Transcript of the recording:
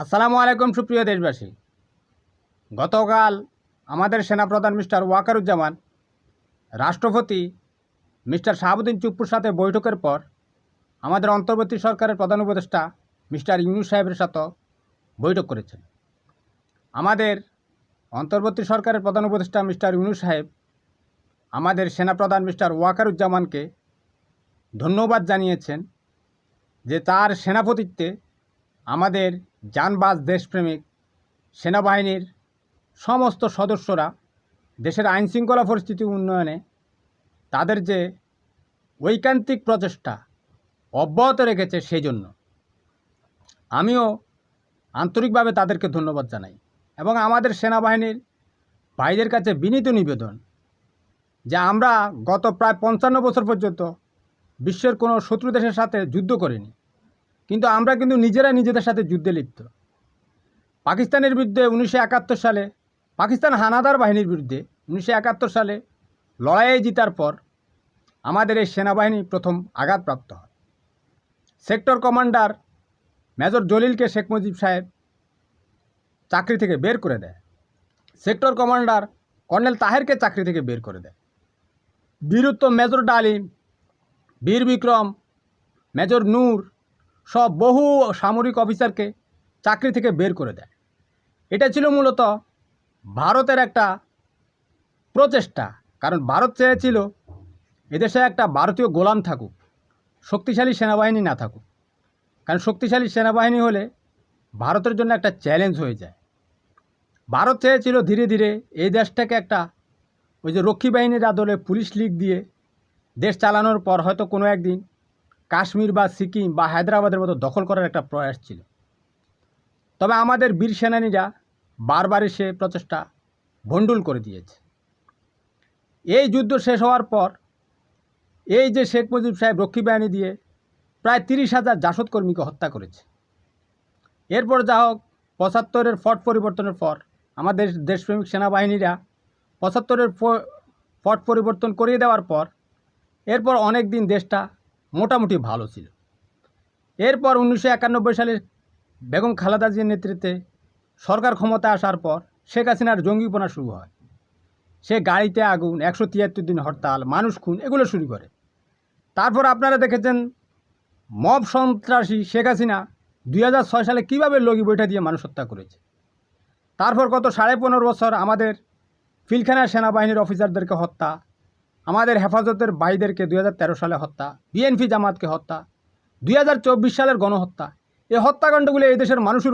আসসালামু আলাইকুম সুপ্রিয় দেশবাসী। গতকাল আমাদের সেনাপ্রধান মিস্টার ওয়াকারুজ্জামান, রাষ্ট্রপতি মিস্টার শাহাবুদ্দিন চুপ্পুর সাথে বৈঠকের পর আমাদের অন্তর্বর্তী সরকারের প্রধান উপদেষ্টা মিস্টার ইউনুস সাহেবের সাথে বৈঠক করেছেন। আমাদের অন্তর্বর্তী সরকারের প্রধান উপদেষ্টা মিস্টার ইউনুস সাহেব আমাদের সেনাপ্রধান মিস্টার ওয়াকারুজ্জামানকে ধন্যবাদ জানিয়েছেন যে তার সেনাপতিত্বে আমাদের জানবাজ দেশপ্রেমিক, সেনাবাহিনীর সমস্ত সদস্যরা দেশের আইনশৃঙ্খলা পরিস্থিতি উন্নয়নে তাদের যে ঐকান্তিক প্রচেষ্টা অব্যাহত রেখেছে সেই জন্য আমিও আন্তরিকভাবে তাদেরকে ধন্যবাদ জানাই এবং আমাদের সেনাবাহিনীর ভাইদের কাছে বিনীত নিবেদন যে আমরা গত প্রায় পঞ্চান্ন বছর পর্যন্ত বিশ্বের কোনো শত্রু দেশের সাথে যুদ্ধ করিনি। কিন্তু আমরা কিন্তু নিজেরা নিজেদের সাথে যুদ্ধে লিপ্ত। পাকিস্তানের বিরুদ্ধে উনিশশো একাত্তর সালে, পাকিস্তান হানাদার বাহিনীর বিরুদ্ধে উনিশশো একাত্তর সালে লড়াইয়ে জিতার পর আমাদের এই সেনাবাহিনী প্রথম আঘাতপ্রাপ্ত হয়। সেক্টর কমান্ডার মেজর জলিলকে শেখ মুজিব সাহেব চাকরি থেকে বের করে দেয়। সেক্টর কমান্ডার কর্নেল তাহেরকে চাকরি থেকে বের করে দেয়। বীরুত্তম মেজর ডালিম, বীর বিক্রম, মেজর নূর সব বহু সামরিক অফিসারকে চাকরি থেকে বের করে দেয়। এটা ছিল মূলত ভারতের একটা প্রচেষ্টা। কারণ ভারত চেয়েছিল এদেশে একটা ভারতীয় গোলাম থাকুক, শক্তিশালী সেনাবাহিনী না থাকুক। কারণ শক্তিশালী সেনাবাহিনী হলে ভারতের জন্য একটা চ্যালেঞ্জ হয়ে যায়। ভারত চেয়েছিল ধীরে ধীরে এই দেশটাকে একটা ওই যে রক্ষী বাহিনীর আদলে পুলিশ লীগ দিয়ে দেশ চালানোর পর হয়তো কোনো একদিন কাশ্মীর বা সিকিম বা হায়দ্রাবাদের মতো দখল করার একটা প্রয়াস ছিল। তবে আমাদের বীর সেনানীরা বারবার সে প্রচেষ্টা ভণ্ডুল করে দিয়েছে। এই যুদ্ধ শেষ হওয়ার পর এই যে শেখ মুজিব সাহেব রক্ষী বাহিনী দিয়ে প্রায় তিরিশ হাজার জাসদ কর্মীকে হত্যা করেছে। এরপর যা হোক, পঁচাত্তরের ফট পরিবর্তনের পর আমাদের দেশপ্রেমিক সেনাবাহিনীরা পঁচাত্তরের পট পরিবর্তন করিয়ে দেওয়ার পর এরপর অনেক দিন দেশটা মোটামুটি ভালো ছিল। এরপর উনিশশো একানব্বই সালে বেগম খালেদা জিয়ার নেতৃত্বে সরকার ক্ষমতা আসার পর শেখ হাসিনার জঙ্গিপনা শুরু হয়। সে গাড়িতে আগুন, একশো তিয়াত্তর দিন হরতাল, মানুষ খুন, এগুলো শুরু করে। তারপর আপনারা দেখেছেন মব সন্ত্রাসী শেখ হাসিনা দু হাজার ছয় সালে কীভাবে লগি বৈঠা দিয়ে মানুষ হত্যা করেছে। তারপর গত সাড়ে পনেরো বছর আমাদের ফিলখানা সেনাবাহিনীর অফিসারদেরকে হত্যা আমাদের হেফাজতের ভাইদেরকে দুই হাজার তেরো সালে হত্যা, বিএনপি জামাতকে হত্যা, দুই হাজার চব্বিশ সালের গণহত্যা। এই হত্যাকাণ্ডগুলি এই দেশের মানুষের